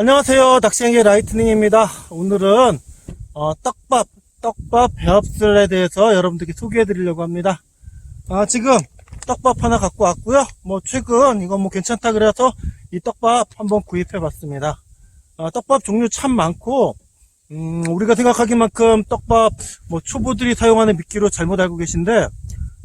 안녕하세요. 낚시행의 라이트닝입니다. 오늘은 어, 떡밥, 떡밥 배합술에 대해서 여러분들께 소개해 드리려고 합니다. 아, 지금 떡밥 하나 갖고 왔고요. 뭐 최근 이거 뭐 괜찮다 그래서 이 떡밥 한번 구입해 봤습니다. 아, 떡밥 종류 참 많고 음, 우리가 생각하기만큼 떡밥 뭐 초보들이 사용하는 미끼로 잘못 알고 계신데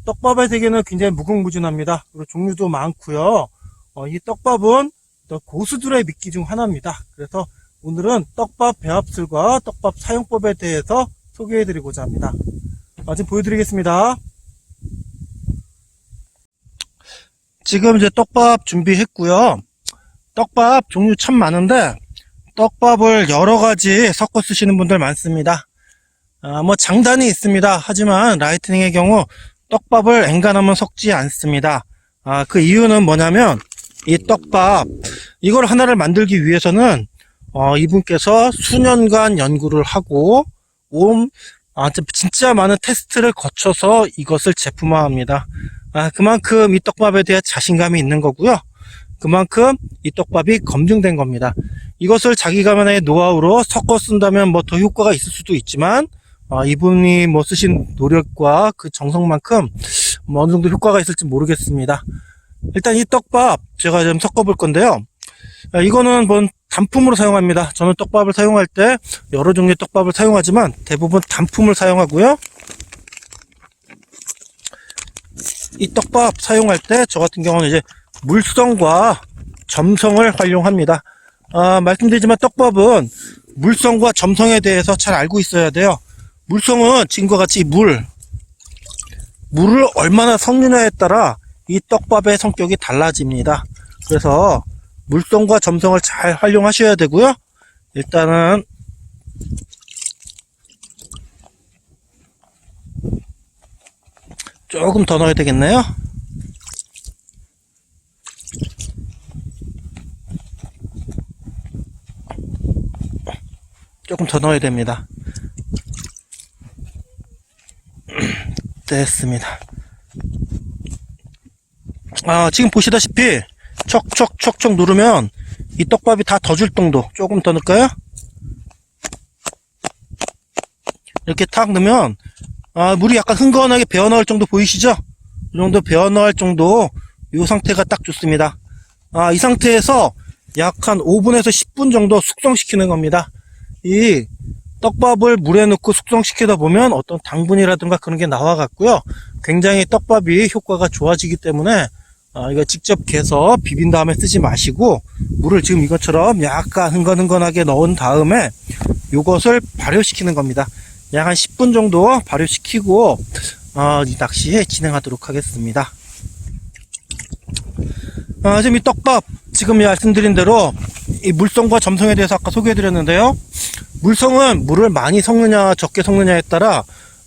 떡밥의 세계는 굉장히 무궁무진합니다. 그리고 종류도 많고요. 어, 이 떡밥은 또 고수들의 미끼 중 하나입니다. 그래서 오늘은 떡밥 배합술과 떡밥 사용법에 대해서 소개해드리고자 합니다. 아, 지금 보여드리겠습니다. 지금 이제 떡밥 준비했고요. 떡밥 종류 참 많은데 떡밥을 여러 가지 섞어 쓰시는 분들 많습니다. 아, 뭐 장단이 있습니다. 하지만 라이트닝의 경우 떡밥을 엔간하면 섞지 않습니다. 아, 그 이유는 뭐냐면 이 떡밥 이걸 하나를 만들기 위해서는 어, 이분께서 수년간 연구를 하고 온 아, 진짜 많은 테스트를 거쳐서 이것을 제품화합니다. 아, 그만큼 이 떡밥에 대한 자신감이 있는 거고요. 그만큼 이 떡밥이 검증된 겁니다. 이것을 자기가만의 노하우로 섞어 쓴다면 뭐 더 효과가 있을 수도 있지만 아, 이분이 뭐 쓰신 노력과 그 정성만큼 뭐 어느 정도 효과가 있을지 모르겠습니다. 일단 이 떡밥 제가 좀 섞어 볼 건데요. 아, 이거는 뭐 단품으로 사용합니다. 저는 떡밥을 사용할 때 여러 종류의 떡밥을 사용하지만 대부분 단품을 사용하고요. 이 떡밥 사용할 때 저 같은 경우는 이제 물성과 점성을 활용합니다. 아, 말씀드리지만 떡밥은 물성과 점성에 대해서 잘 알고 있어야 돼요. 물성은 지금과 같이 물, 물을 얼마나 섞느냐에 따라 이 떡밥의 성격이 달라집니다. 그래서 물성과 점성을 잘 활용하셔야 되고요. 일단은 조금 더 넣어야 되겠네요. 조금 더 넣어야 됩니다. 됐습니다. 아, 지금 보시다시피 척척척척 누르면 이 떡밥이 다 더 줄 정도 조금 더 넣을까요? 이렇게 탁 넣으면 아, 물이 약간 흥건하게 배어 나올 정도 보이시죠? 이 정도 배어 나올 정도 이 상태가 딱 좋습니다. 아, 이 상태에서 약 한 5분에서 10분 정도 숙성시키는 겁니다. 이 떡밥을 물에 넣고 숙성시키다 보면 어떤 당분이라든가 그런 게 나와 갖고요. 굉장히 떡밥이 효과가 좋아지기 때문에 아, 이거 직접 개서 비빈 다음에 쓰지 마시고 물을 지금 이것처럼 약간 흥건흥건하게 넣은 다음에 이것을 발효시키는 겁니다. 약 한 10분 정도 발효시키고 어, 이 낚시에 진행하도록 하겠습니다. 아, 지금 이 떡밥 지금 말씀드린 대로 이 물성과 점성에 대해서 아까 소개해드렸는데요. 물성은 물을 많이 섞느냐 적게 섞느냐에 따라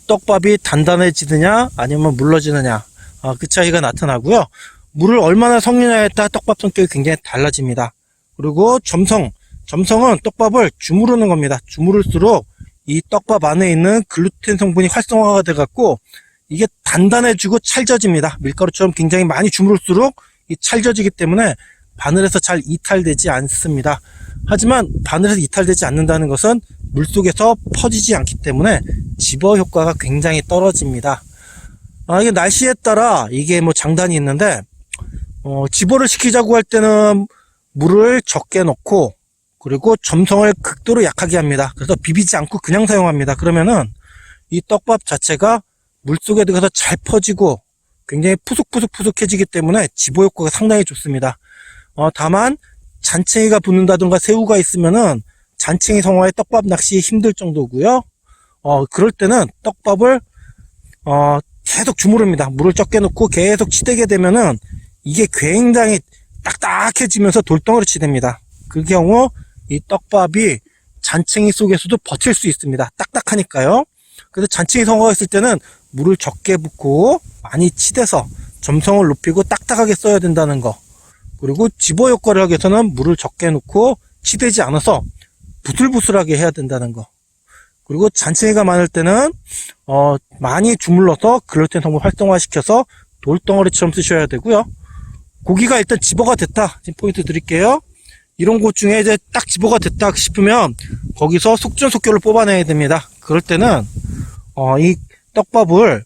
떡밥이 단단해지느냐 아니면 물러지느냐 아, 그 차이가 나타나고요. 물을 얼마나 섞느냐에 따라 떡밥 성격이 굉장히 달라집니다. 그리고 점성, 점성은 떡밥을 주무르는 겁니다. 주무를수록 이 떡밥 안에 있는 글루텐 성분이 활성화가 돼갖고 이게 단단해지고 찰져집니다. 밀가루처럼 굉장히 많이 주무를수록 이 찰져지기 때문에 바늘에서 잘 이탈되지 않습니다. 하지만 바늘에서 이탈되지 않는다는 것은 물속에서 퍼지지 않기 때문에 집어 효과가 굉장히 떨어집니다. 아, 이게 날씨에 따라 이게 뭐 장단이 있는데 어, 집어를 시키자고 할 때는 물을 적게 넣고 그리고 점성을 극도로 약하게 합니다. 그래서 비비지 않고 그냥 사용합니다. 그러면은 이 떡밥 자체가 물속에 들어가서 잘 퍼지고 굉장히 푸석푸석푸석해지기 때문에 집어 효과가 상당히 좋습니다. 어, 다만 잔챙이가 붙는다든가 새우가 있으면은 잔챙이 성화에 떡밥 낚시 힘들 정도고요. 어, 그럴 때는 떡밥을 어, 계속 주무릅니다. 물을 적게 넣고 계속 치대게 되면은 이게 굉장히 딱딱해지면서 돌덩어리 치됩니다. 그 경우 이 떡밥이 잔챙이 속에서도 버틸 수 있습니다. 딱딱하니까요. 그래서 잔챙이 성화가 있을 때는 물을 적게 붓고 많이 치대서 점성을 높이고 딱딱하게 써야 된다는 거. 그리고 집어 효과를 하기 위해서는 물을 적게 넣고 치대지 않아서 부슬부슬하게 해야 된다는 거. 그리고 잔챙이가 많을 때는 어, 많이 주물러서 글루텐 성분 활성화시켜서 돌덩어리처럼 쓰셔야 되고요. 고기가 일단 집어가 됐다. 지금 포인트 드릴게요. 이런 곳 중에 이제 딱 집어가 됐다 싶으면 거기서 속전속결을 뽑아내야 됩니다. 그럴 때는 어, 이 떡밥을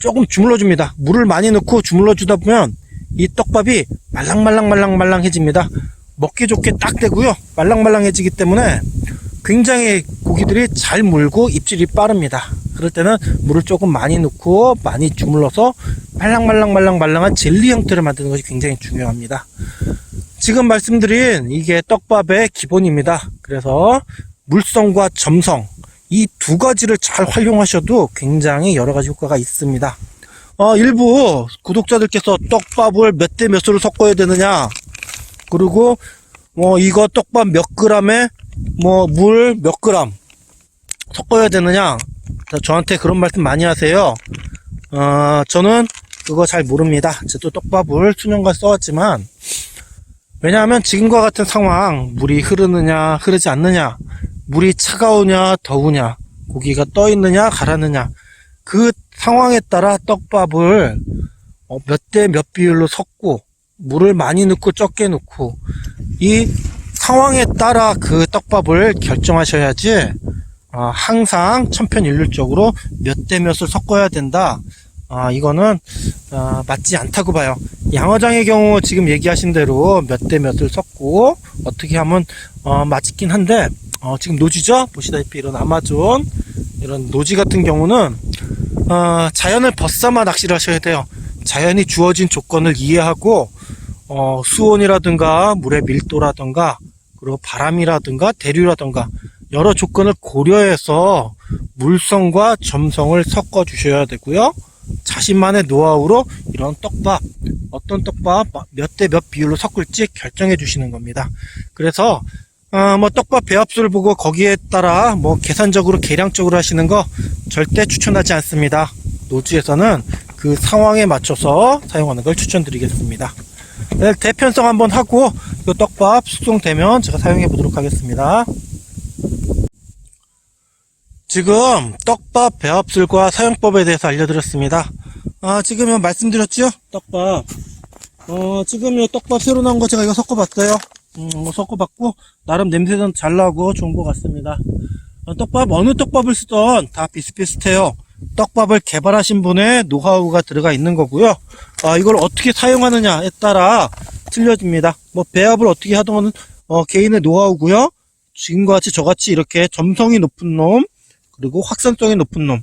조금 주물러 줍니다. 물을 많이 넣고 주물러 주다 보면 이 떡밥이 말랑말랑말랑말랑해집니다. 먹기 좋게 딱 되고요. 말랑말랑해지기 때문에 굉장히 고기들이 잘 물고 입질이 빠릅니다. 그럴 때는 물을 조금 많이 넣고 많이 주물러서 말랑말랑말랑말랑한 젤리 형태를 만드는 것이 굉장히 중요합니다. 지금 말씀드린 이게 떡밥의 기본입니다. 그래서 물성과 점성 이 두 가지를 잘 활용하셔도 굉장히 여러 가지 효과가 있습니다. 어, 일부 구독자들께서 떡밥을 몇 대 몇으로 섞어야 되느냐 그리고 뭐 이거 떡밥 몇 그램에 뭐 물 몇 그램 섞어야 되느냐 자, 저한테 그런 말씀 많이 하세요. 어, 저는 그거 잘 모릅니다. 저도 떡밥을 수년간 써왔지만 왜냐하면 지금과 같은 상황 물이 흐르느냐 흐르지 않느냐 물이 차가우냐 더우냐 고기가 떠 있느냐 가라느냐 그 상황에 따라 떡밥을 어, 몇대 몇 비율로 섞고 물을 많이 넣고 적게 넣고 이 상황에 따라 그 떡밥을 결정하셔야지 어, 항상 천편일률적으로 몇 대 몇을 섞어야 된다. 아, 이거는 어, 맞지 않다고 봐요. 양어장의 경우 지금 얘기하신 대로 몇 대 몇을 섞고 어떻게 하면 어, 맞긴 한데 어, 지금 노지죠? 보시다시피 이런 아마존 이런 노지 같은 경우는 어, 자연을 벗삼아 낚시를 하셔야 돼요. 자연이 주어진 조건을 이해하고 어, 수온이라든가 물의 밀도라든가 그리고 바람이라든가 대류라든가 여러 조건을 고려해서 물성과 점성을 섞어 주셔야 되고요. 자신만의 노하우로 이런 떡밥 어떤 떡밥 몇 대 몇 비율로 섞을지 결정해 주시는 겁니다. 그래서 어, 뭐 떡밥 배합수를 보고 거기에 따라 뭐 계산적으로 계량적으로 하시는 거 절대 추천하지 않습니다. 노지에서는 그 상황에 맞춰서 사용하는 걸 추천드리겠습니다. 네, 대편성 한번 하고 이 떡밥 숙성되면 제가 사용해 보도록 하겠습니다. 지금 떡밥 배합술과 사용법에 대해서 알려드렸습니다. 아, 지금 말씀드렸죠? 떡밥. 어, 지금 이 떡밥 새로 나온 거 제가 이거 섞어봤어요. 음, 뭐 섞어봤고, 나름 냄새는 잘 나고 좋은 것 같습니다. 어, 떡밥, 어느 떡밥을 쓰던 다 비슷비슷해요. 떡밥을 개발하신 분의 노하우가 들어가 있는 거고요. 아, 이걸 어떻게 사용하느냐에 따라 틀려집니다. 뭐, 배합을 어떻게 하던 건, 어, 개인의 노하우고요. 지금과 같이 저같이 이렇게 점성이 높은 놈, 그리고 확산성이 높은 놈,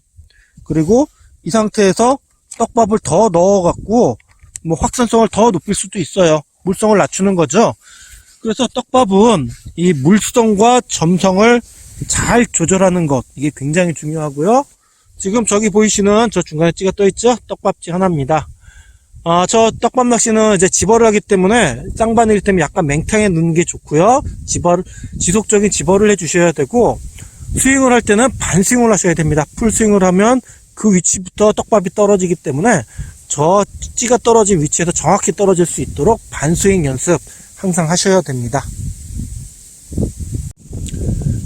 그리고 이 상태에서 떡밥을 더 넣어갖고, 뭐, 확산성을 더 높일 수도 있어요. 물성을 낮추는 거죠. 그래서 떡밥은 이 물성과 점성을 잘 조절하는 것, 이게 굉장히 중요하고요. 지금 저기 보이시는 저 중간에 찌가 떠 있죠? 떡밥지 하나입니다. 아, 저 떡밥 낚시는 이제 집어를 하기 때문에 쌍바늘 때문에 약간 맹탕에 넣는 게 좋고요. 집어를, 지속적인 집어를 해주셔야 되고, 스윙을 할 때는 반스윙을 하셔야 됩니다. 풀스윙을 하면 그 위치부터 떡밥이 떨어지기 때문에 저 찌가 떨어진 위치에서 정확히 떨어질 수 있도록 반스윙 연습 항상 하셔야 됩니다.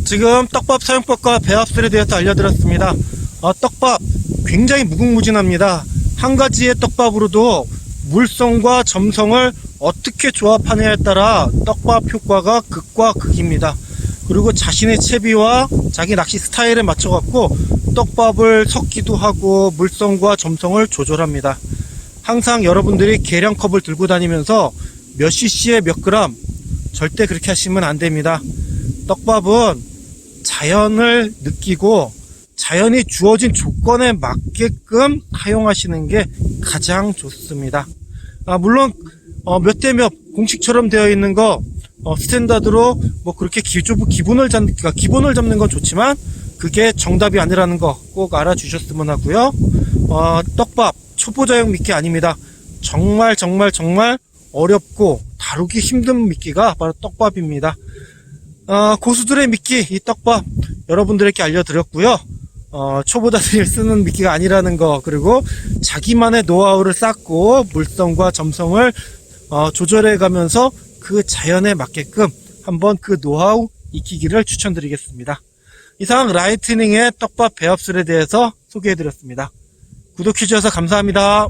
지금 떡밥 사용법과 배합술에 대해서 알려드렸습니다. 어, 떡밥 굉장히 무궁무진합니다. 한 가지의 떡밥으로도 물성과 점성을 어떻게 조합하느냐에 따라 떡밥 효과가 극과 극입니다. 그리고 자신의 채비와 자기 낚시 스타일에 맞춰 갖고 떡밥을 섞기도 하고 물성과 점성을 조절합니다. 항상 여러분들이 계량컵을 들고 다니면서 몇 cc에 몇 그램 절대 그렇게 하시면 안 됩니다. 떡밥은 자연을 느끼고 자연이 주어진 조건에 맞게끔 사용하시는 게 가장 좋습니다. 아, 물론 어, 몇대몇 공식처럼 되어 있는 거 어, 스탠다드로 뭐 그렇게 기존 기본을 잡는 그러니까 기본을 잡는 건 좋지만 그게 정답이 아니라는 거 꼭 알아주셨으면 하고요. 어, 떡밥 초보자용 미끼 아닙니다. 정말 정말 정말 어렵고 다루기 힘든 미끼가 바로 떡밥입니다. 어, 고수들의 미끼 이 떡밥 여러분들에게 알려드렸고요. 어, 초보자들이 쓰는 미끼가 아니라는 거 그리고 자기만의 노하우를 쌓고 물성과 점성을 어, 조절해 가면서 그 자연에 맞게끔 한번 그 노하우 익히기를 추천드리겠습니다. 이상 라이트닝의 떡밥 배합술에 대해서 소개해 드렸습니다. 구독해 주셔서 감사합니다.